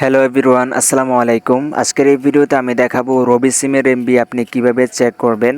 Hello everyone আসসালামু আলাইকুম আজকের এই ভিডিওতে আমি দেখাবো রবি সিমের এমবি আপনি কীভাবে চেক করবেন।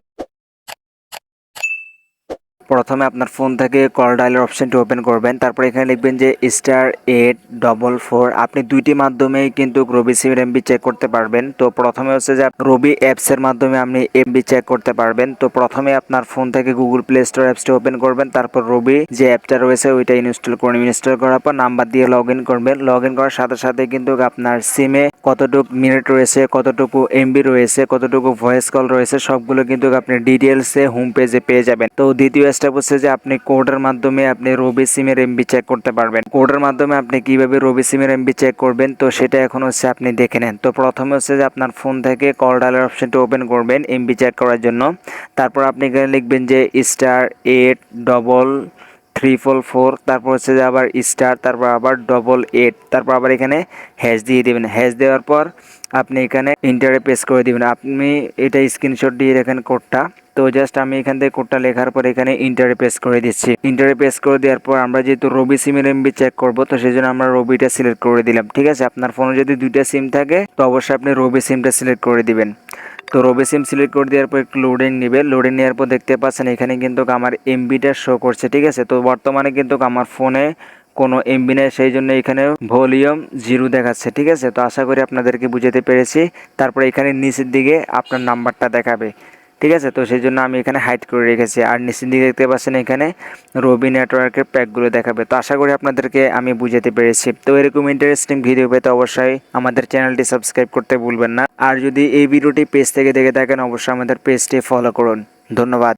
প্রথমে আপনার ফোন থেকে কল ডায়ালের অপশনটি ওপেন করবেন। তারপর এখানে লিখবেন যে স্টার এইট ডবল ফোর আপনি দুইটি মাধ্যমেই কিন্তু রবি সিমের এমবি চেক করতে পারবেন। তো প্রথমে হচ্ছে যে রবি অ্যাপসের মাধ্যমে আপনি এমবি চেক করতে পারবেন। তো প্রথমে আপনার ফোন থেকে গুগল প্লে স্টোর অ্যাপসটি ওপেন করবেন। তারপর রবি যে অ্যাপটা রয়েছে, ওইটা ইনস্টল করুন। ইনস্টল করার পর নাম্বার দিয়ে লগ ইন করবেন। লগ ইন করার সাথে সাথে কিন্তু আপনার সিমে কতটুকু মিনিট রয়েছে, কতটুকু এমবি রয়েছে, কতটুকু ভয়েস কল রয়েছে, সবগুলো কিন্তু আপনি ডিটেলসে হোম পেজে পেয়ে যাবেন। তো দ্বিতীয় স্টেপ হচ্ছে যে আপনি কোডের মাধ্যমে আপনি রবি সিমের এমবি চেক করতে পারবেন। কোডের মাধ্যমে আপনি কীভাবে রবি সিমের এমবি চেক করবেন, তো সেটা এখন হচ্ছে আপনি দেখে নেন। তো প্রথমে হচ্ছে যে আপনার ফোন থেকে কল ডায়ালের অপশনটি ওপেন করবেন এমবি চেক করার জন্য। তারপর আপনি এখানে লিখবেন যে star eight double three four four তারপর হচ্ছে যে আবার স্টার তারপর আবার ডবল এইট তারপর আবার এখানে হ্যাশ দিয়ে দিবেন। হ্যাশ দেওয়ার পর আপনি এখানে ইন্টারে পেস করে দিবেন। আপনি এটা স্ক্রিনশট দিয়ে রাখেন কোডটা তো জাস্ট আমি এখান থেকে কোডটা লেখার পর এখানে ইন্টারে পেস করে দিচ্ছি। ইন্টারে পেস করে দেওয়ার পর আমরা যেহেতু রবি সিমের এমবি চেক করব, তো সেই জন্য আমরা রবিটা সিলেক্ট করে দিলাম, ঠিক আছে? আপনার ফোনে যদি দুইটা সিম থাকে, তো অবশ্যই আপনি রবি সিমটা সিলেক্ট করে দিবেন। তো রবি সিম সিলেক্ট করে দেওয়ার পর একটু লোডিং নেবে। লোডিং নেওয়ার পর দেখতে পাচ্ছেন এখানে কিন্তু আমার এমবিটা শো করছে, ঠিক আছে? তো বর্তমানে কিন্তু আমার ফোনে কোনো এমবি নেই, সেই জন্য এখানে ভলিউম জিরো দেখাচ্ছে, ঠিক আছে? তো আশা করি আপনাদেরকে বুঝাতে পেরেছি। তারপরে এখানে নিচের দিকে আপনার নাম্বারটা দেখাবে। ঠিক আছে? তো সেই জন্য আমি এখানে হাইড করে রেখেছি। আর নিচের দিকে দেখতে পাচ্ছেন এখানে রবি নেটওয়ার্কের প্যাকগুলো দেখাবে। তো আশা করি আপনাদেরকে আমি বুঝাতে পেরেছি। তো এরকম ইন্টারেস্টিং ভিডিও পেতে অবশ্যই আমাদের চ্যানেলটি সাবস্ক্রাইব করতে ভুলবেন না। আর যদি এই ভিডিওটি পেজ থেকে দেখে থাকেন, অবশ্যই আমাদের পেজটি ফলো করুন। ধন্যবাদ।